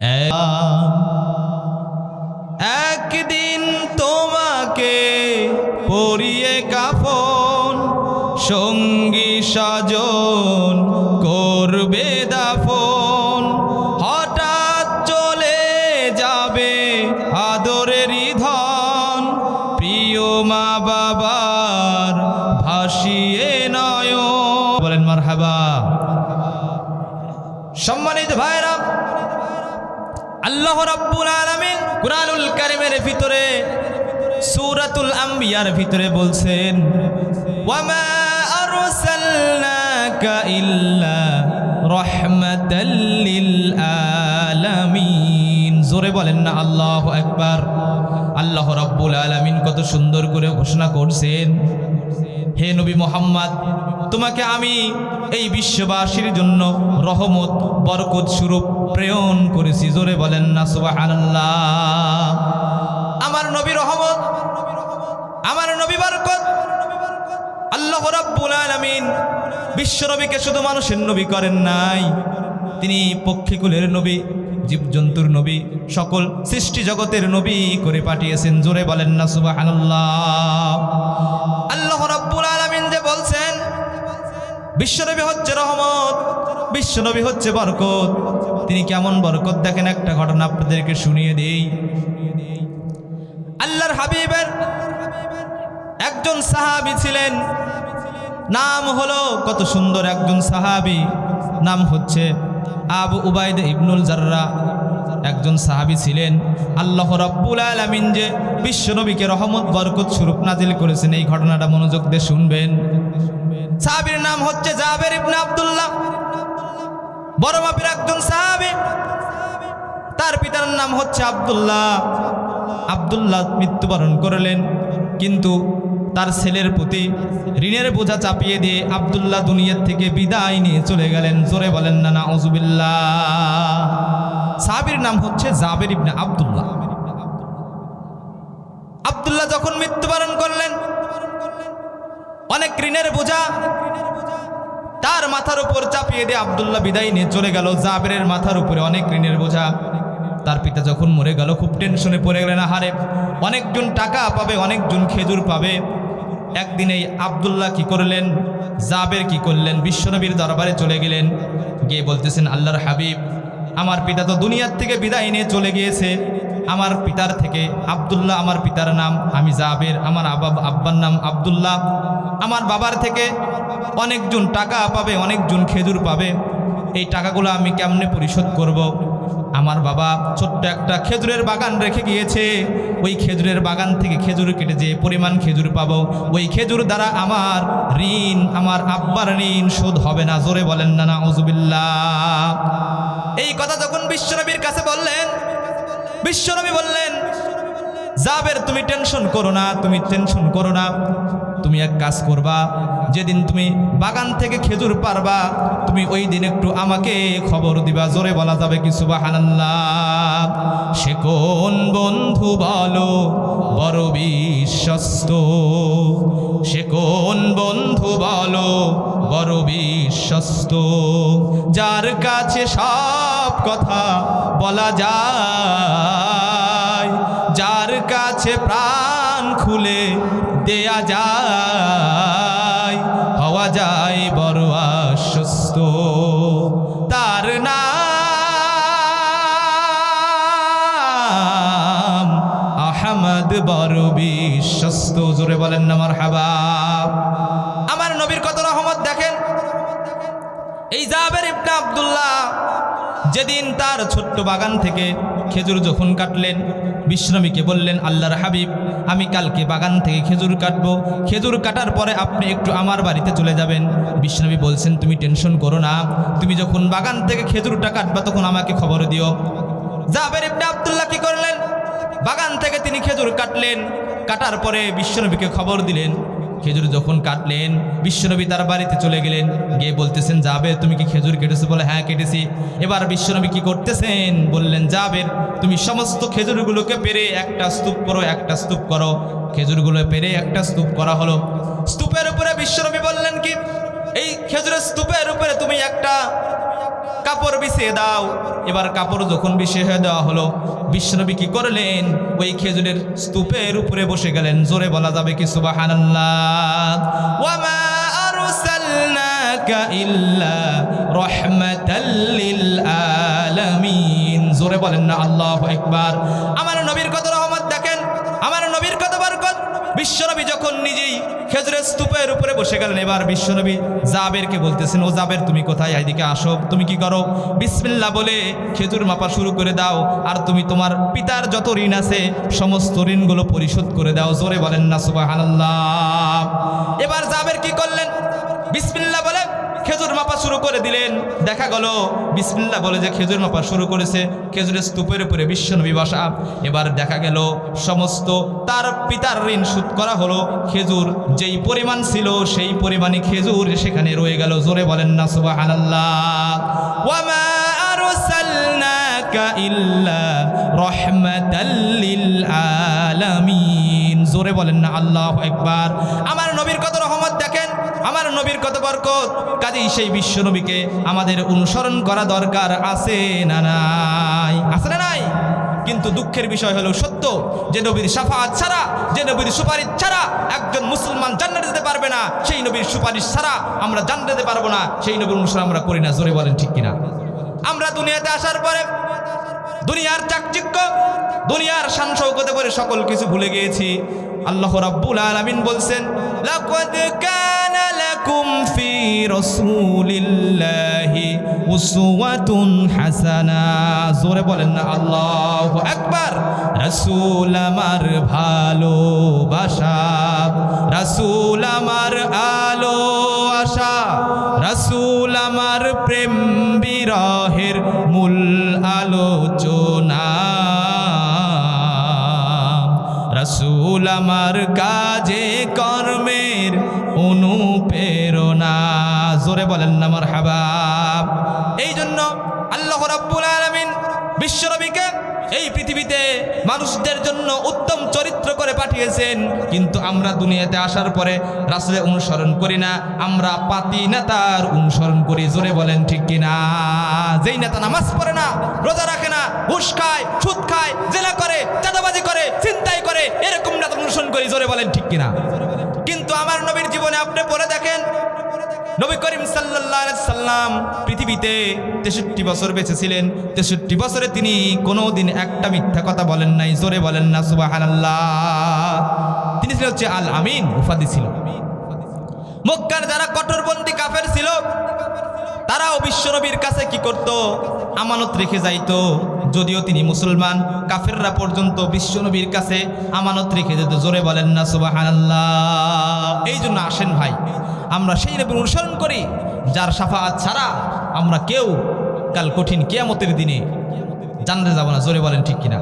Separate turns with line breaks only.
একদিন আল্লাহ রাব্বুল আলামিন কুরআনুল কারীমের ভিতরে, সূরাতুল আম্বিয়ার ভিতরে বলছেন, ওয়ামা আরসালনাকা ইল্লা রাহমাতাল লিল আলামিন। জোরে বলেন না, আল্লাহু আকবার। আল্লাহ রাব্বুল আলামিন কত সুন্দর করে ঘোষণা করছেন। হে নবী মোহাম্মদ তোমাকে আমি এই বিশ্ববাসীর জন্য রহমত, বরকত স্বরূপ প্রেরণ করেছি। জোরে বলেন না, সুবহানাল্লাহ। আমার নবী রহমত, আমার নবী বরকত, আল্লাহ রাব্বুল আলামিন বিশ্ব নবীকে শুধু মানুষের নবী করেন নাই। তিনি পক্ষীকুলের নবী, জীবজন্তুর নবী, সকল সৃষ্টি জগতের নবী করে পাঠিয়েছেন। জোরে বলেন না সুবাহ আল্লাহ বলছেন বিশ্বনবী হচ্ছে রহমত, বিশ্বনবী হচ্ছে বরকত। তিনি কেমন বরকত দেখেন? একটা ঘটনা আপনাদেরকে শুনিয়ে দেই। আল্লাহর হাবিবের একজন সাহাবী ছিলেন। নাম হলো কত সুন্দর একজন সাহাবী। নাম হচ্ছে আবু উবাইদ ইবনুল জাররা। একজন সাহাবী ছিলেন। আল্লাহ রাব্বুল আলামিন যে বিশ্বনবীকে রহমত, বরকত স্বরূপ নাজিল করেছেন, এই ঘটনাটা মনোযোগ দিয়ে শুনবেন। সাহাবীর নাম হচ্ছে জাবের ইবনে আবদুল্লাহ। বড় মাপের একজন সাহাবী। তার পিতার নাম হচ্ছে আবদুল্লাহ। আব্দুল্লাহ মৃত্যুবরণ করলেন, কিন্তু তার ছেলের প্রতি ঋণের বোঝা চাপিয়ে দিয়ে আব্দুল্লাহ দুনিয়ার থেকে বিদায় নিয়ে চলে গেলেন। জোরে বলেন না না অজুবিল্লাহ সাহাবির নাম হচ্ছে জাবের ইবনে আব্দুল্লাহ। আব্দুল্লাহ যখন মৃত্যুবরণ করলেন অনেক ঋণের বোঝা। তার মাথার উপর চাপিয়ে দিয়ে আবদুল্লাহ বিদায় নিয়ে চলে গেল। জাবেরের মাথার উপরে অনেক ঋণের বোঝা। তার পিতা যখন মরে গেল, খুব টেনশনে পড়ে গেলেন, আহারে, অনেকজন টাকা পাবে, অনেকজন খেজুর পাবে। একদিন এই আবদুল্লাহ কি করলেন? জাবের কি করলেন? বিশ্বনবীর দরবারে চলে গেলেন। গিয়ে বলতেছেন, আল্লাহর হাবিব, আমার পিতা তো দুনিয়ার থেকে বিদায় নিয়ে চলে গিয়েছে। আমার পিতার থেকে, আবদুল্লাহ আমার পিতার নাম, আমি জাবের, আমার আবা আব্বার নাম আব্দুল্লাহ। আমার বাবার থেকে অনেকজন টাকা পাবে, অনেকজন খেজুর পাবে। এই টাকাগুলো আমি কেমনে পরিশোধ করব। আমার বাবা ছোট্ট একটা খেজুরের বাগান রেখে গিয়েছে। ওই খেজুরের বাগান থেকে খেজুর কেটে যে পরিমাণ খেজুর পাব, ওই খেজুর দ্বারা আমার ঋণ, আমার আব্বার ঋণ শোধ হবে না। জোরে বলেন না না ওজুবিল্লাহ এই কথা যখন বিশ্বনবীর কাছে বললেন বিশ্বনবী বললেন, জাবের তুমি টেনশন করো না, তুমি টেনশন করো না। তুমি এক কাজ করবা, যেদিন তুমি বাগান থেকে খেজুর পারবা, তুমি ওই দিন একটু আমাকে খবর দিবা। জোরে বলা যাবে কি, সুবাহানাল্লাহ? সে কোন বন্ধু বলো, বড় বিশ্বস্ত? সে কোন বন্ধু বলো বড় বিশ্বস্ত যার কাছে সব কথা বলা যায়, যার কাছে প্রাণ খুলে দেয়া যায়, হওয়া যায় বড় আশ্বস্ত তার নাম আহমদ বড় বিশ্বস্ত জোরে বলেন আমার হাবা নবীর কত রহমত দেখেন? এই জাবের ইবনে আব্দুল্লাহ যেদিন তার ছোট্ট বাগান থেকে খেজুর যখন কাটলেন বিষ্ণবীকে বললেন, আল্লাহর হাবিব, আমি কালকে বাগান থেকে খেজুর কাটবো। খেজুর কাটার পরে আপনি একটু আমার বাড়িতে চলে যাবেন। বিষ্ণবী বলছেন, তুমি টেনশন করো না। তুমি যখন বাগান থেকে খেজুরটা কাটবা, তখন আমাকে খবর দিও। জাবের ইবনে আবদুল্লাহ কি করলেন? বাগান থেকে তিনি খেজুর কাটলেন। কাটার পরে বিশ্বনবীকে খবর দিলেন খেজুর যখন কাটলেন, বিশ্বনবী তার বাড়িতে চলে গেলেন, গিয়ে বলতেছেন যাবে তুমি কি খেজুর কেটেছো? বলে হ্যাঁ কেটেছি। এবার বিশ্বনবী কি করতেছেন? বললেন যাবের তুমি সমস্ত খেজুরগুলোকে পেরে একটা স্তূপ করো, একটা স্তূপ করো। খেজুরগুলো পেরে একটা স্তূপ করা হলো। স্তূপের উপরে বিশ্বনবী বললেন কি, এই খেজুরের স্তূপের উপরে তুমি একটা কাপড় বিছিয়ে দাও। এবার কাপড় যখন বিছিয়ে দেওয়া হলো, বিশ্বনবী কি করলেন? ওই খেজুরের স্তূপের উপরে বসে গেলেন। জোরে বলা যাবে কি আলামিন। জোরে বলেন না, আল্লাহু আকবার। আমার নবীর কত বিশ্বনবী যখন নিজেই খেজুরের স্তূপের উপরে বসে গেলেন, এবার বিশ্বনবী জাবেরকে বলতেছেন, ও জাবের, তুমি কোথায়? এদিকে আসো, তুমি কি করো? বিসমিল্লা বলে খেজুর মাপা শুরু করে দাও, আর তুমি তোমার পিতার যত ঋণ আছে, সমস্ত ঋণগুলো পরিশোধ করে দাও। জোরে বলেন না সুবাহ এবার জাবের কি করলেন? বিসমিল্লা বলে খেজুর মাপা শুরু করে দিলেন। দেখা গেল, বিসমিল্লাহ বলে যে খেজুর মাপা শুরু করেছে। খেজুরের স্তূপের উপরে বিশ্বনবী বসা। এবার দেখা গেল, সমস্ত তার পিতার ঋণ শোধ করা হলো। খেজুর যেই পরিমাণ ছিল, সেই পরিমাণে খেজুর সেখানে রয়ে গেল। জোরে বলেন না লিল আলামিন। জোরে বলেন না, আল্লাহ একবার আমার নবীর কত রহমত দেখেন? আমার নবীর কত বরকত? কাজেই সেই বিশ্ব নবীকে আমাদের অনুসরণ করা দরকার, আছে না নাই? আছে না নাই? কিন্তু দুঃখের বিষয় হলো সত্য, যে নবীর সাফাত ছাড়া, যে নবীর সুপারিশ ছাড়া একজন মুসলমান জান্নাত যেতে পারবে না, সেই নবীর সুপারিশ ছাড়া আমরা জান্নাত পারব না, সেই নবীর অনুসরণ আমরা করি না, জোরে বলেন ঠিক কিনা? আমরা দুনিয়াতে আসার পরে দুনিয়ার চাকচিক্য, দুনিয়ার শান শৌকতে করে সকল কিছু ভুলে গিয়েছি। আল্লাহ রাব্বুল আলামিন বলছেন, লাকাদ কানা লাকুম ফি রাসূলিল্লাহি উসওয়াতুন হাসানা। জোরে বলেন না, আল্লাহু আকবার। রাসূল আমার ভালোবাসা। রাসূল আমার আলো আশা রাসূল আমার প্রেম বিরহের মূল আলোচনা রাসূল আমার কাজে, কর্মের অনুপ্রেরণা। জোরে বলেন না আমার হাবাব এই জন্য আল্লাহ রাব্বুল আলামিন বিশ্বনবীকে এই পৃথিবীতে মানুষদের জন্য উত্তম চরিত্র করে পাঠিয়েছেন। কিন্তু আমরা দুনিয়াতে আসার পরে রাসূলের অনুসরণ করি না, আমরা পাতি নেতার অনুসরণ করি। জোরে বলেন ঠিক কিনা? যেই নেতা নামাজ পড়ে না, রোজা রাখে না, ঘুষ খায় নবী করিম আলাইহি সাল্লাম পৃথিবীতে তেষট্টি বছর বেঁচে ছিলেন তেষট্টি বছরে তিনি কোনোদিন একটা মিথ্যা কথা বলেন নাই, জোরে বলেন না, সুবহানাল্লাহ। তিনি ছিলেন হচ্ছে আল আমিন, উপাধি ছিল। মক্কার যারা কঠোরবন্দি কাফের ছিল, তারাও বিশ্বনবীর কাছে কি করত? আমানত রেখে যাইতো। যদিও তিনি মুসলমান, কাফেররা পর্যন্ত বিশ্বনবীর কাছে আমানত রেখে যেত, জোরে বলেন না, সুবহানাল্লাহ। এই জন্য আসেন ভাই আমরা সেই নবীর অনুসরণ করি, যার সাফাত ছাড়া আমরা কেউ কাল কঠিন কেয়ামতের দিনে জানতে যাব না। জোরে বলেন ঠিক কিনা?